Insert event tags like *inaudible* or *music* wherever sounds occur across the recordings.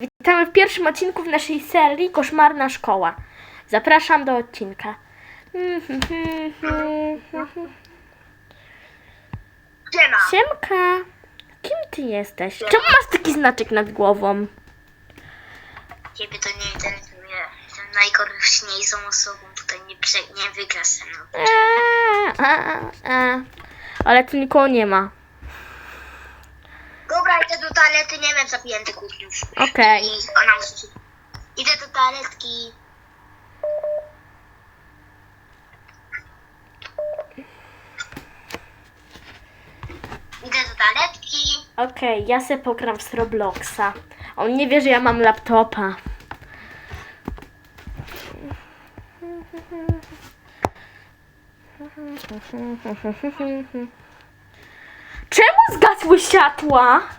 Witamy w pierwszym odcinku w naszej serii Koszmarna Szkoła. Zapraszam do odcinka. Siema. Siemka, kim ty jesteś? Czemu masz taki znaczek nad głową? Ciebie to nie interesuje. Jestem najgorszniejszą osobą. Tutaj nie, prze, nie wygrasz ze mną. Eee, a, a. Ale tu nikogo nie ma. Dobra, idę do toalety, nie wiem, zapiję tych kuchniów. Okej. I ona musi... Idę do toaletki. Idę do toaletki. Okej, ja se pogram z Robloxa. On nie wie, że ja mam laptopa. Czemu zgasły światła?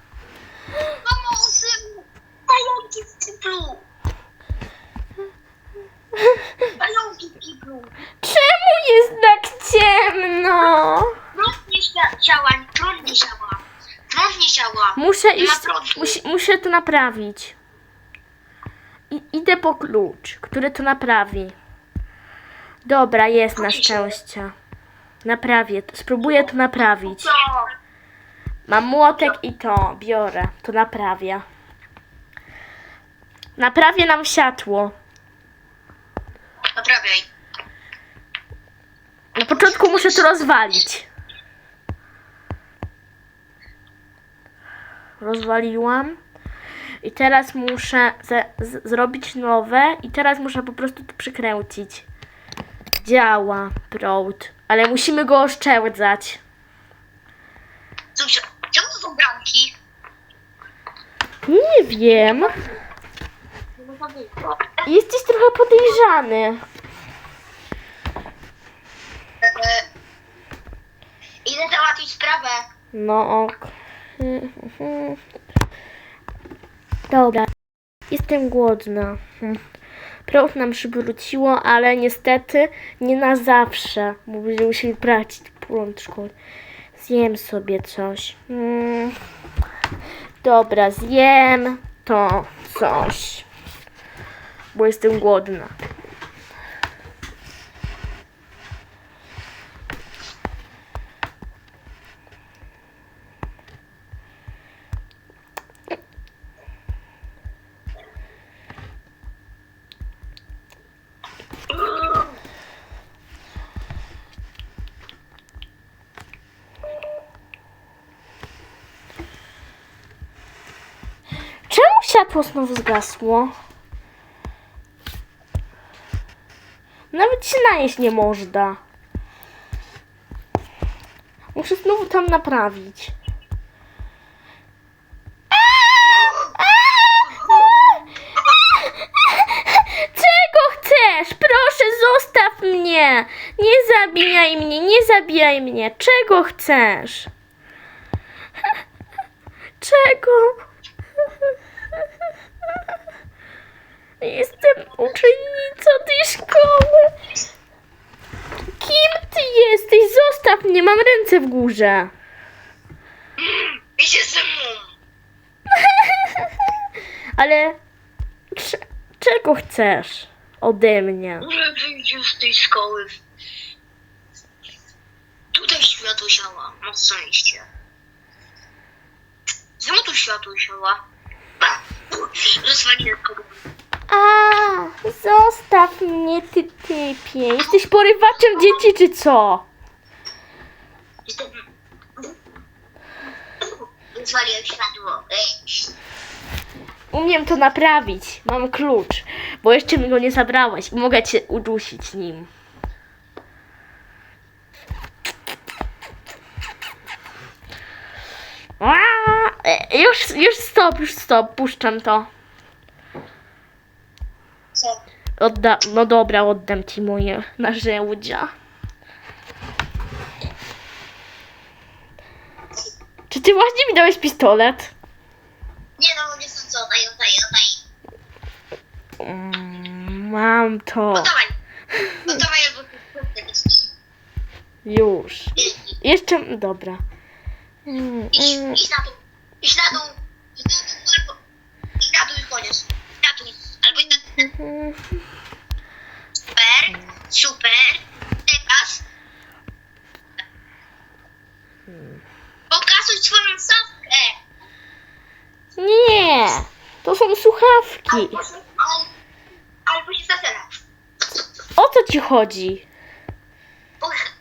Muszę iść, musi, muszę to naprawić. I, idę po klucz, który to naprawi. Dobra, jest na szczęście. Naprawię, to- spróbuję to naprawić. Co? Mam młotek i to biorę, to naprawię. Naprawię nam światło. Naprawiaj. Na początku muszę to rozwalić. Rozwaliłam. I teraz muszę zrobić nowe i teraz muszę po prostu to przykręcić. Działa prąd, ale musimy go oszczędzać. Cóż, czemu to są bramki? Nie wiem. Jesteś trochę podejrzany. E, Idę załatwić sprawę. No ok. Dobra. Jestem głodna. Prąd nam przywróciło, ale niestety nie na zawsze. Bo będziemy musieli brać prąd. Zjem sobie coś. Mm. Dobra, zjem to coś. Bo jestem głodna. Czemu światło znowu zgasło? Nawet się najeść nie można. Muszę znowu tam naprawić. Czego chcesz? Proszę, zostaw mnie! Nie zabijaj mnie, nie zabijaj mnie. Czego chcesz? Czego? Jestem uczennicą tej szkoły. Kim ty jesteś? Zostaw mnie, mam ręce w górze. Idzie ze mną. *laughs* Ale cze- czego chcesz ode mnie? Wyjść z tej szkoły. Tutaj światło siała. Na szczęście. Tu światło A, zostaw mnie, ty typie. Jesteś porywaczem dzieci, czy co? Jestem... Rozwaliłem światło. Ej. Umiem to naprawić. Mam klucz, bo jeszcze mi go nie zabrałeś i mogę cię udusić nim. Już, już stop, już stop, puszczam to. Co? Odda, no dobra, oddam ci moje narzędzia. Czy ty właśnie mi dałeś pistolet? Nie no, nie są co. Oddaj, oddaj, oddaj. Mm, mam to. Oddawaj. Oddawaj albo... Już. Jeszcze, dobra. Mm, Idź, mm. idź na dół. Idź na dół. Idź na dół. Idź na dół i koniec. Super, super. Teraz. Pokazuj swoją stawkę. Nie, to są słuchawki. Albo, al, albo się zaczyna. O co ci chodzi?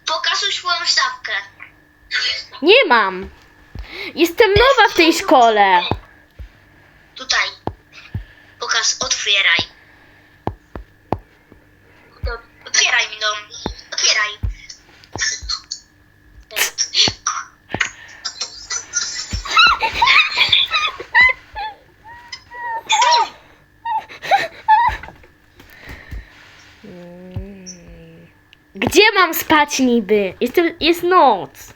Pokazuj swoją stawkę. Nie mam. Jestem nowa w tej szkole. Tutaj. Pokaż, otwieraj. Otwieraj mi dom. Otwieraj. Gdzie mam spać niby? Jestem, jest noc.